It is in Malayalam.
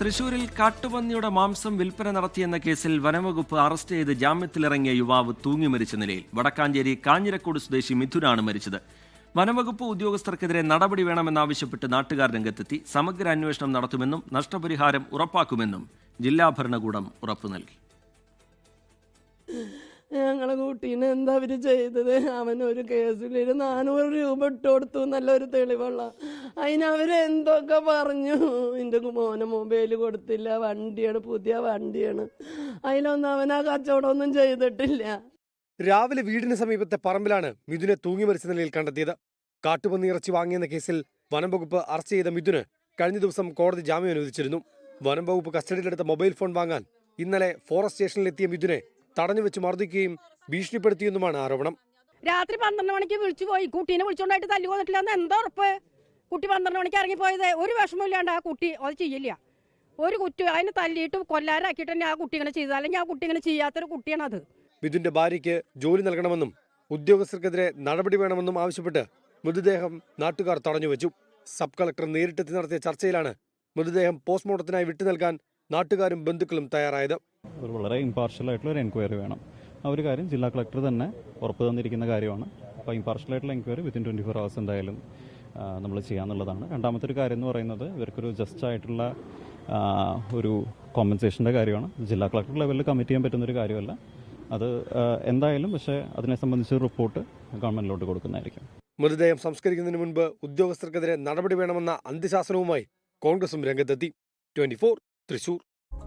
തൃശൂരിൽ കാട്ടുപന്നിയുടെ മാംസം വിൽപ്പന നടത്തിയെന്ന കേസിൽ വനംവകുപ്പ് അറസ്റ്റ് ചെയ്ത് ജാമ്യത്തിലിറങ്ങിയ യുവാവ് തൂങ്ങി മരിച്ച നിലയിൽ. വടക്കാഞ്ചേരി കാഞ്ഞിരക്കോട് സ്വദേശി മിഥുനാണ് മരിച്ചത്. വനംവകുപ്പ് ഉദ്യോഗസ്ഥർക്കെതിരെ നടപടി വേണമെന്നാവശ്യപ്പെട്ട് നാട്ടുകാർ രംഗത്തെത്തി. സമഗ്ര അന്വേഷണം നടത്തുമെന്നും നഷ്ടപരിഹാരം ഉറപ്പാക്കുമെന്നും ജില്ലാ ഭരണകൂടം ഉറപ്പു നൽകി. ഞങ്ങളെ കുട്ടീനെ എന്താ അവർ ചെയ്തത്? കേസിൽ ഒരു നാനൂറ് രൂപ ഇട്ട് കൊടുത്തു നല്ലൊരു തെളിവുള്ള. അതിനവരെന്തൊക്കെ പറഞ്ഞു? എന്റെ മോനെ മൊബൈൽ കൊടുത്തില്ല വണ്ടിയാണ് പുതിയ വണ്ടിയാണ്. അതിലൊന്നും അവൻ ആ കച്ചവടമൊന്നും ചെയ്തിട്ടില്ല. രാവിലെ വീടിന് സമീപത്തെ പറമ്പിലാണ് മിഥുനെ തൂങ്ങി മരിച്ച നിലയിൽ കണ്ടെത്തിയത്. കാട്ടുപന്നി ഇറച്ചി വാങ്ങിയെന്ന കേസിൽ വനം വകുപ്പ് അറസ്റ്റ് ചെയ്ത മിഥുന് കഴിഞ്ഞ ദിവസം കോടതി ജാമ്യം അനുവദിച്ചിരുന്നു. വനം വകുപ്പ് കസ്റ്റഡിയിലെടുത്ത മൊബൈൽ ഫോൺ വാങ്ങാൻ ഇന്നലെ ഫോറസ്റ്റ് സ്റ്റേഷനിലെത്തിയ മിഥുനെ തടഞ്ഞു വെച്ച് മർദ്ദിക്കുകയും ഭീഷണിപ്പെടുത്തിയെന്നുമാണ് ആരോപണം. രാത്രി പന്ത്രണ്ട് മണിക്ക് വിളിച്ചു പോയി. കുട്ടീനെ വിളിച്ചുകൊണ്ടായിട്ട് തല്ലി കൊന്നിട്ടില്ല എന്ന് എന്താ ഉറപ്പ്? കുട്ടി പന്ത്രണ്ട് മണിക്ക് ഇറങ്ങിപ്പോയത് ഒരു വിഷമമില്ലാണ്ട് ആ കുട്ടി അത് ചെയ്യില്ല. ഒരു കുറ്റി അതിനെ തല്ലിയിട്ട് കൊല്ലാരാക്കിയിട്ട് തന്നെ ആ കുട്ടി ഇങ്ങനെ ചെയ്തത്. അല്ലെങ്കിൽ ആ കുട്ടി ഇങ്ങനെ ചെയ്യാത്തൊരു കുട്ടിയാണ് അത് മിഥുന്റെ ഭാര്യയ്ക്ക് ജോലി നൽകണമെന്നും ഉദ്യോഗസ്ഥർക്കെതിരെ നടപടി വേണമെന്നും ആവശ്യപ്പെട്ട് മൃതദേഹം നാട്ടുകാർ തടഞ്ഞു വെച്ചു. സബ് കളക്ടർ നേരിട്ടെത്തി നടത്തിയ ചർച്ചയിലാണ് മൃതദേഹം പോസ്റ്റ്മോർട്ടത്തിനായി വിട്ടു നൽകാൻ നാട്ടുകാരും ബന്ധുക്കളും തയ്യാറായത്. ഒരു വളരെ ഇമ്പാർഷ്യൽ ആയിട്ടുള്ള ഒരു എൻക്വയറി വേണം. ആ ഒരു കാര്യം ജില്ലാ കളക്ടർ തന്നെ ഉറപ്പ് തന്നിരിക്കുന്ന കാര്യമാണ്. അപ്പോൾ ഇമ്പാർഷ്യൽ ആയിട്ടുള്ള enquiry within twenty four hours എന്തായാലും നമ്മൾ ചെയ്യാന്നുള്ളതാണ്. രണ്ടാമത്തെ ഒരു കാര്യം എന്ന് പറയുന്നത് ഇവർക്കൊരു ജസ്റ്റ് ആയിട്ടുള്ള ഒരു കോമ്പൻസേഷന്റെ കാര്യമാണ്. ജില്ലാ കളക്ടർ ലെവലിൽ കമ്മിറ്റ് ചെയ്യാൻ പറ്റുന്ന ഒരു കാര്യമല്ല. അത് എന്തായാലും പക്ഷേ അതിനെ സംബന്ധിച്ച് റിപ്പോർട്ട് ഗവൺമെന്റിലോട്ട് കൊടുക്കുന്നതായിരിക്കും. മൃതദേഹം സംസ്കരിക്കുന്നതിന് മുൻപ് ഉദ്യോഗസ്ഥർക്കെതിരെ നടപടി വേണമെന്ന അന്ത്യശാസനവുമായി കോൺഗ്രസും രംഗത്തെത്തി. ട്വന്റി തൃശൂർ.